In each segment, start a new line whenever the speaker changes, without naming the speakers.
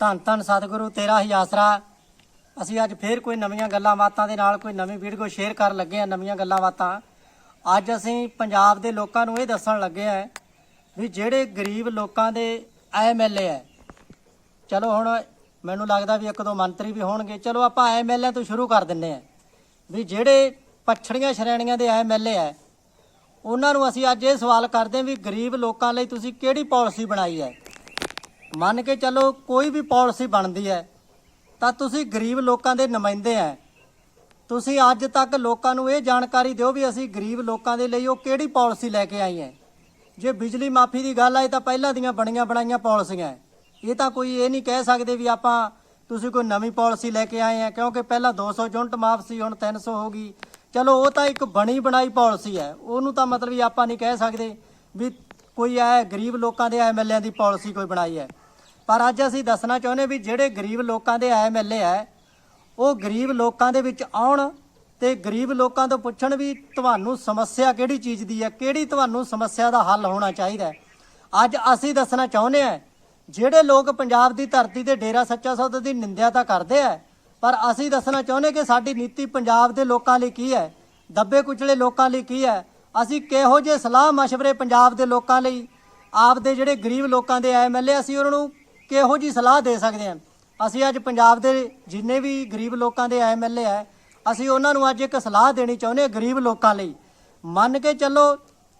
ਧੰਨ ਧੰਨ ਸਤਿਗੁਰੂ, ਤੇਰਾ ਹੀ ਆਸਰਾ। ਅਸੀਂ ਅੱਜ ਫੇਰ ਕੋਈ ਨਵੀਆਂ ਗੱਲਾਂ ਬਾਤਾਂ ਦੇ ਨਾਲ, ਕੋਈ ਨਵੀਂ ਵੀਡੀਓ ਸ਼ੇਅਰ ਕਰਨ ਲੱਗੇ ਆ ਨਵੀਆਂ ਗੱਲਾਂ ਬਾਤਾਂ। ਅੱਜ ਅਸੀਂ ਪੰਜਾਬ ਦੇ ਲੋਕਾਂ ਨੂੰ ਇਹ ਦੱਸਣ ਲੱਗੇ ਆ ਵੀ ਜਿਹੜੇ ਗਰੀਬ ਲੋਕਾਂ ਦੇ ਐਮਐਲਏ ਆ ਚਲੋ ਹੁਣ ਮੈਨੂੰ ਲੱਗਦਾ ਵੀ ਇੱਕ ਦੋ ਮੰਤਰੀ ਵੀ ਹੋਣਗੇ। ਚਲੋ ਆਪਾਂ ਐਮਐਲਏ ਤੋਂ ਸ਼ੁਰੂ ਕਰ ਦਿੰਨੇ ਆ ਵੀ ਜਿਹੜੇ ਪਛੜੀਆਂ ਸ਼੍ਰੇਣੀਆਂ ਦੇ ਐਮਐਲਏ ਆ ਉਹਨਾਂ ਨੂੰ ਅਸੀਂ ਅੱਜ ਇਹ ਸਵਾਲ ਕਰਦੇ ਹਾਂ ਵੀ ਗਰੀਬ ਲੋਕਾਂ ਲਈ ਤੁਸੀਂ ਕਿਹੜੀ ਪਾਲਿਸੀ ਬਣਾਈ ਹੈ? ਮੰਨ ਕੇ ਚੱਲੋ ਕੋਈ ਵੀ ਪਾਲਿਸੀ ਬਣਦੀ ਹੈ, ਤਾਂ ਤੁਸੀਂ ਗਰੀਬ ਲੋਕਾਂ ਦੇ ਨੁਮਾਇੰਦੇ ਆ ਤੁਸੀਂ ਅੱਜ ਤੱਕ ਲੋਕਾਂ ਨੂੰ ਇਹ ਜਾਣਕਾਰੀ ਦਿਓ ਵੀ ਅਸੀਂ ਗਰੀਬ ਲੋਕਾਂ ਦੇ ਲਈ ਉਹ ਕਿਹੜੀ ਪਾਲਿਸੀ ਲੈ ਕੇ ਆਈ ਹੈ। ਜੇ ਬਿਜਲੀ ਮਾਫੀ ਦੀ ਗੱਲ ਆਏ ਤਾਂ ਪਹਿਲਾਂ ਦੀਆਂ ਬਣੀਆਂ ਬਣਾਈਆਂ ਪਾਲਿਸੀਆਂ ਇਹ ਤਾਂ ਕੋਈ ਇਹ ਨਹੀਂ ਕਹਿ ਸਕਦੇ ਵੀ ਆਪਾਂ ਤੁਸੀਂ ਕੋਈ ਨਵੀਂ ਪਾਲਿਸੀ ਲੈ ਕੇ ਆਏ ਆ ਕਿਉਂਕਿ ਪਹਿਲਾਂ 200 ਯੂਨਿਟ ਮਾਫ ਸੀ, ਹੁਣ 300 ਹੋ ਗਈ। ਚਲੋ ਉਹ ਤਾਂ ਇੱਕ ਬਣੀ ਬਣਾਈ ਪਾਲਿਸੀ ਹੈ। ਉਹਨੂੰ ਤਾਂ ਮਤਲਬ ਵੀ ਆਪਾਂ ਨਹੀਂ ਕਹਿ ਸਕਦੇ ਵੀ ਕੋਈ ਐ ਗਰੀਬ ਲੋਕਾਂ ਦੇ ਐਮਐਲਏ ਦੀ ਪਾਲਿਸੀ ਕੋਈ ਬਣਾਈ ਹੈ ਪਰ ਅੱਜ ਅਸੀਂ ਦੱਸਣਾ ਚਾਹੁੰਦੇ ਵੀ ਜਿਹੜੇ ਗਰੀਬ ਲੋਕਾਂ ਦੇ ਐਮਐਲਏ ਹੈ ਉਹ ਗਰੀਬ ਲੋਕਾਂ ਦੇ ਵਿੱਚ ਆਉਣ ਤੇ ਗਰੀਬ ਲੋਕਾਂ ਤੋਂ ਪੁੱਛਣ ਵੀ ਤੁਹਾਨੂੰ ਸਮੱਸਿਆ ਕਿਹੜੀ ਚੀਜ਼ ਦੀ ਹੈ ਕਿਹੜੀ ਤੁਹਾਨੂੰ ਸਮੱਸਿਆ ਦਾ ਹੱਲ ਹੋਣਾ ਚਾਹੀਦਾ ਅੱਜ ਅਸੀਂ ਦੱਸਣਾ ਚਾਹੁੰਦੇ ਹਾਂ, ਜਿਹੜੇ ਲੋਕ ਪੰਜਾਬ ਦੀ ਧਰਤੀ ਤੇ ਡੇਰਾ ਸੱਚਾ ਸੌਦਾ ਦੀ ਨਿੰਦਿਆ ਤਾਂ ਕਰਦੇ ਆ ਪਰ ਅਸੀਂ ਦੱਸਣਾ ਚਾਹੁੰਦੇ ਕਿ ਸਾਡੀ ਨੀਤੀ ਪੰਜਾਬ ਦੇ ਲੋਕਾਂ ਲਈ ਕੀ ਹੈ ਦੱਬੇ ਕੁਚਲੇ ਲੋਕਾਂ ਲਈ ਕੀ ਹੈ ਅਸੀਂ ਕਿਹੋ ਜਿਹੇ ਸਲਾਹ مشਵਰੇ ਪੰਜਾਬ ਦੇ ਲੋਕਾਂ ਲਈ ਆਪਦੇ ਜਿਹੜੇ ਗਰੀਬ ਲੋਕਾਂ ਦੇ ਐਮਐਲਏ ਅਸੀਂ ਉਹਨਾਂ ਨੂੰ ਕਿਹੋ ਜੀ ਸਲਾਹ ਦੇ ਸਕਦੇ ਹਾਂ? ਅਸੀਂ ਅੱਜ ਪੰਜਾਬ ਦੇ ਜਿੰਨੇ ਵੀ ਗਰੀਬ ਲੋਕਾਂ ਦੇ ਐਮਐਲਏ ਆ ਅਸੀਂ ਉਹਨਾਂ ਨੂੰ ਅੱਜ ਇੱਕ ਸਲਾਹ ਦੇਣੀ ਚਾਹੁੰਦੇ ਹਾਂ ਗਰੀਬ ਲੋਕਾਂ ਲਈ। ਮੰਨ ਕੇ ਚੱਲੋ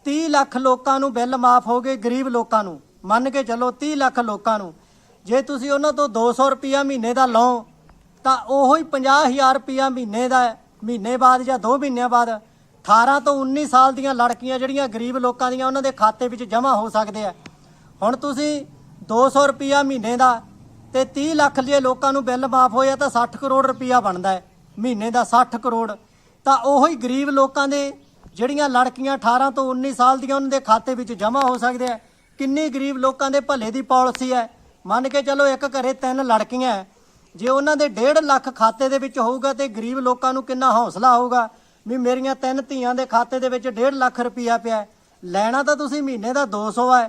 30 ਲੱਖ ਲੋਕਾਂ ਨੂੰ ਬਿੱਲ ਮਾਫ ਹੋ ਗਏ ਗਰੀਬ ਲੋਕਾਂ ਨੂੰ। ਮੰਨ ਕੇ ਚੱਲੋ 30 ਲੱਖ ਲੋਕਾਂ ਨੂੰ। ਜੇ ਤੁਸੀਂ ਉਹਨਾਂ ਤੋਂ 200 ਰੁਪਿਆ ਮਹੀਨੇ ਦਾ ਲਓ, ਤਾਂ ਉਹੋ ਹੀ 50000 ਰੁਪਿਆ ਮਹੀਨੇ ਦਾ ਮਹੀਨੇ ਬਾਅਦ ਜਾਂ 2 ਮਹੀਨਿਆਂ ਬਾਅਦ 18 ਤੋਂ 19 ਸਾਲ ਦੀਆਂ ਲੜਕੀਆਂ ਜਿਹੜੀਆਂ ਗਰੀਬ ਲੋਕਾਂ ਦੀਆਂ ਉਹਨਾਂ ਦੇ ਖਾਤੇ ਵਿੱਚ ਜਮ੍ਹਾਂ ਹੋ ਸਕਦੇ ਆ। ਹੁਣ ਤੁਸੀਂ 200 ਰੁਪਿਆ ਮਹੀਨੇ ਦਾ ਤੇ 30 ਲੱਖ ਜੇ ਲੋਕਾਂ ਨੂੰ ਬਿੱਲ ਮਾਫ ਹੋਇਆ ਤਾਂ 60 ਕਰੋੜ ਰੁਪਿਆ ਬਣਦਾ ਹੈ, ਮਹੀਨੇ ਦਾ 60 ਕਰੋੜ। ਤਾਂ ਉਹੀ ਗਰੀਬ ਲੋਕਾਂ ਦੇ ਜਿਹੜੀਆਂ ਲੜਕੀਆਂ 18 ਤੋਂ 19 ਸਾਲ ਦੀਆਂ ਉਹਨਾਂ ਦੇ ਖਾਤੇ ਵਿੱਚ ਜਮ੍ਹਾਂ ਹੋ ਸਕਦੇ ਆ, ਕਿੰਨੀ ਗਰੀਬ ਲੋਕਾਂ ਦੇ ਭਲੇ ਦੀ ਪਾਲਿਸੀ ਹੈ। ਮੰਨ ਕੇ ਚੱਲੋ ਇੱਕ ਘਰੇ ਤਿੰਨ ਲੜਕੀਆਂ ਜੇ ਉਹਨਾਂ ਦੇ 1.5 ਲੱਖ ਖਾਤੇ ਦੇ ਵਿੱਚ ਹੋਊਗਾ ਤੇ ਗਰੀਬ ਲੋਕਾਂ ਨੂੰ ਕਿੰਨਾ ਹੌਸਲਾ ਹੋਊਗਾ? ਵੀ ਮੇਰੀਆਂ ਤਿੰਨ ਧੀਆਂ ਦੇ ਖਾਤੇ ਦੇ ਵਿੱਚ 1.5 ਲੱਖ ਰੁਪਇਆ ਪਿਆ ਲੈਣਾ ਤਾਂ ਤੁਸੀਂ ਮਹੀਨੇ ਦਾ 200 ਹੈ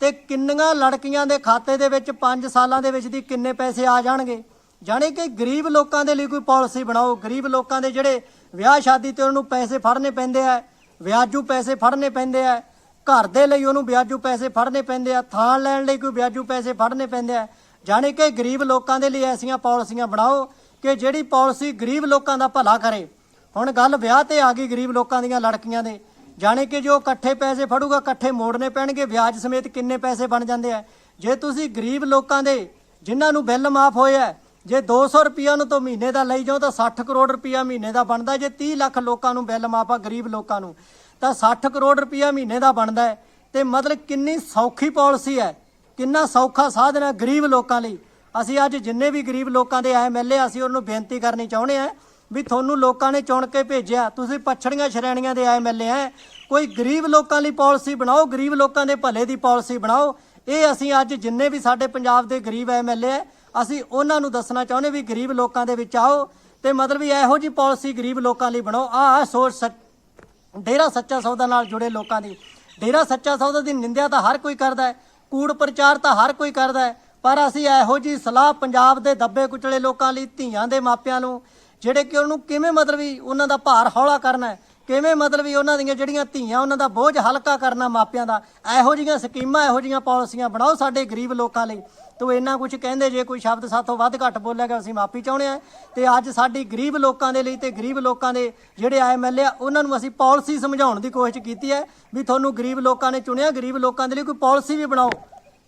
ਤੇ ਕਿੰਨੀਆਂ ਲੜਕੀਆਂ ਦੇ ਖਾਤੇ ਦੇ ਵਿੱਚ 5 ਸਾਲਾਂ ਦੇ ਵਿੱਚ ਦੀ ਕਿੰਨੇ ਪੈਸੇ ਆ ਜਾਣਗੇ? ਜਾਣੇ ਕਿ ਗਰੀਬ ਲੋਕਾਂ ਦੇ ਲਈ ਕੋਈ ਪਾਲਿਸੀ ਬਣਾਓ। ਗਰੀਬ ਲੋਕਾਂ ਦੇ ਜਿਹੜੇ ਵਿਆਹ ਸ਼ਾਦੀ ਤੇ ਉਹਨੂੰ ਪੈਸੇ ਫੜਨੇ ਪੈਂਦੇ ਆ, ਵਿਆਜੂ ਪੈਸੇ ਫੜਨੇ ਪੈਂਦੇ ਆ, ਘਰ ਦੇ ਲਈ ਉਹਨੂੰ ਵਿਆਜੂ ਪੈਸੇ ਫੜਨੇ ਪੈਂਦੇ ਆ, ਥਾਂ ਲੈਣ ਲਈ ਕੋਈ ਵਿਆਜੂ ਪੈਸੇ ਫੜਨੇ ਪੈਂਦੇ ਆ। ਜਾਣੇ ਕਿ ਗਰੀਬ ਲੋਕਾਂ ਦੇ ਲਈ ਐਸੀਆਂ ਪਾਲਿਸੀਆਂ ਬਣਾਓ ਕਿ ਜਿਹੜੀ ਪਾਲਿਸੀ ਗਰੀਬ ਲੋਕਾਂ ਦਾ ਭਲਾ ਕਰੇ। ਹੁਣ ਗੱਲ ਵਿਆਹ ਤੇ ਆ ਗਈ ਗਰੀਬ ਲੋਕਾਂ ਦੀਆਂ ਲੜਕੀਆਂ ਦੇ। ਜਾਣੇ ਕਿ ਜੋ ਇਕੱਠੇ ਪੈਸੇ ਫੜੂਗਾ ਇਕੱਠੇ ਮੋੜਨੇ ਪੈਣਗੇ ਵਿਆਜ ਸਮੇਤ ਕਿੰਨੇ ਪੈਸੇ ਬਣ ਜਾਂਦੇ ਆ। ਜੇ ਤੁਸੀਂ ਗਰੀਬ ਲੋਕਾਂ ਦੇ ਜਿਨ੍ਹਾਂ ਨੂੰ ਬਿੱਲ ਮਾਫ ਹੋਇਆ ਹੈ, ਜੇ 200 ਰੁਪਈਆ ਨੂੰ ਤੋਂ ਮਹੀਨੇ ਦਾ ਲਈ ਜਾਓ ਤਾਂ 60 ਕਰੋੜ ਰੁਪਈਆ ਮਹੀਨੇ ਦਾ ਬਣਦਾ। ਜੇ 30 ਲੱਖ ਲੋਕਾਂ ਨੂੰ ਬਿੱਲ ਮਾਫ ਆ ਗਰੀਬ ਲੋਕਾਂ ਨੂੰ ਤਾਂ 60 ਕਰੋੜ ਰੁਪਈਆ ਮਹੀਨੇ ਦਾ ਬਣਦਾ ਹੈ। ਤੇ ਮਤਲਬ ਕਿੰਨੀ ਸੌਖੀ ਪਾਲਿਸੀ ਹੈ ਕਿੰਨਾ ਸੌਖਾ ਸਾਧਨ ਹੈ ਗਰੀਬ ਲੋਕਾਂ ਲਈ। ਅਸੀਂ ਅੱਜ ਜਿੰਨੇ ਵੀ ਗਰੀਬ ਲੋਕਾਂ ਦੇ ਐਮਐਲਏ ਅਸੀਂ ਉਹਨੂੰ ਬੇਨਤੀ ਕਰਨੀ ਚਾਹੁੰਦੇ ਆ ਵੀ ਤੁਹਾਨੂੰ ਲੋਕਾਂ ਨੇ ਚੁਣ ਕੇ ਭੇਜਿਆ। ਤੁਸੀਂ ਪਛੜੀਆਂ ਸ਼੍ਰੇਣੀਆਂ ਦੇ ਐਮਐਲਏ ਆ ਕੋਈ ਗਰੀਬ ਲੋਕਾਂ ਲਈ ਪਾਲਿਸੀ ਬਣਾਓ, ਗਰੀਬ ਲੋਕਾਂ ਦੇ ਭਲੇ ਦੀ ਪਾਲਿਸੀ ਬਣਾਓ। ਇਹ ਅਸੀਂ ਅੱਜ ਜਿੰਨੇ ਵੀ ਸਾਡੇ ਪੰਜਾਬ ਦੇ ਗਰੀਬ ਐਮਐਲਏ ਆ ਅਸੀਂ ਉਹਨਾਂ ਨੂੰ ਦੱਸਣਾ ਚਾਹੁੰਦੇ ਵੀ ਗਰੀਬ ਲੋਕਾਂ ਦੇ ਵਿੱਚ ਆਓ ਤੇ ਮਤਲਬ ਵੀ ਇਹੋ ਜੀ ਪਾਲਿਸੀ ਗਰੀਬ ਲੋਕਾਂ ਲਈ ਬਣਾਓ। ਆਹ ਸੋਚ ਸੱਚ- ਡੇਰਾ ਸੱਚਾ ਸੌਦਾ ਨਾਲ ਜੁੜੇ ਲੋਕਾਂ ਦੀ। ਡੇਰਾ ਸੱਚਾ ਸੌਦਾ ਦੀ ਨਿੰਦਿਆ ਤਾਂ ਹਰ ਕੋਈ ਕਰਦਾ ਹੈ, ਕੂੜ ਪ੍ਰਚਾਰ ਤਾਂ ਹਰ ਕੋਈ ਕਰਦਾ ਹੈ, ਪਰ ਅਸੀਂ ਇਹੋ ਜੀ ਸਲਾਹ ਪੰਜਾਬ ਦੇ ਦੱਬੇ ਕੁਚਲੇ ਲੋਕਾਂ ਲਈ, ਧੀਆਂ ਦੇ ਮਾਪਿਆਂ ਨੂੰ ਜਿਹੜੇ ਕਿ ਉਹਨੂੰ ਕਿਵੇਂ ਮਤਲਬ ਵੀ ਉਹਨਾਂ ਦਾ ਭਾਰ ਹੌਲਾ ਕਰਨਾ ਕਿਵੇਂ ਮਤਲਬ ਵੀ ਉਹਨਾਂ ਦੀਆਂ ਜਿਹੜੀਆਂ ਧੀਆਂ, ਉਹਨਾਂ ਦਾ ਬੋਝ ਹਲਕਾ ਕਰਨਾ ਮਾਪਿਆਂ ਦਾ, ਇਹੋ ਜੀਆਂ ਸਕੀਮਾਂ, ਇਹੋ ਜੀਆਂ ਪਾਲਿਸੀਆਂ ਬਣਾਓ ਸਾਡੇ ਗਰੀਬ ਲੋਕਾਂ ਲਈ। ਤੋ ਇੰਨਾ ਕੁਝ ਕਹਿੰਦੇ, ਜੇ ਕੋਈ ਸ਼ਬਦ ਸਾਥੋਂ ਵੱਧ ਘੱਟ ਬੋਲਿਆ ਗਿਆ, ਅਸੀਂ ਮਾਫੀ ਚਾਹੁੰਦੇ ਆ ਤੇ ਅੱਜ ਸਾਡੀ ਗਰੀਬ ਲੋਕਾਂ ਦੇ ਲਈ ਤੇ ਗਰੀਬ ਲੋਕਾਂ ਦੇ ਜਿਹੜੇ ਐਮਐਲਏ ਆ, ਉਹਨਾਂ ਨੂੰ ਅਸੀਂ ਪਾਲਿਸੀ ਸਮਝਾਉਣ ਦੀ ਕੋਸ਼ਿਸ਼ ਕੀਤੀ ਹੈ ਵੀ ਤੁਹਾਨੂੰ ਗਰੀਬ ਲੋਕਾਂ ਨੇ ਚੁਣਿਆ, ਗਰੀਬ ਲੋਕਾਂ ਦੇ ਲਈ ਕੋਈ ਪਾਲਿਸੀ ਵੀ ਬਣਾਓ।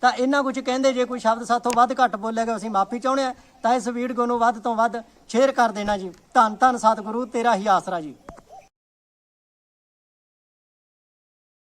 ਤਾਂ ਇਹਨਾਂ ਕੁਝ ਕਹਿੰਦੇ ਜੇ ਕੋਈ ਸ਼ਬਦ ਸਾਥੋਂ ਵੱਧ ਘੱਟ ਬੋਲਿਆ ਗਿਆ, ਅਸੀਂ ਮਾਫੀ ਚਾਹੁੰਦੇ ਆ ਤਾਂ ਇਸ ਵੀਡੀਓ ਨੂੰ ਵੱਧ ਤੋਂ ਵੱਧ ਸ਼ੇਅਰ ਕਰ ਦੇਣਾ ਜੀ। ਧੰਨ ਧੰਨ ਸਤਿਗੁਰੂ, ਤੇਰਾ ਹੀ ਆਸਰਾ ਜੀ।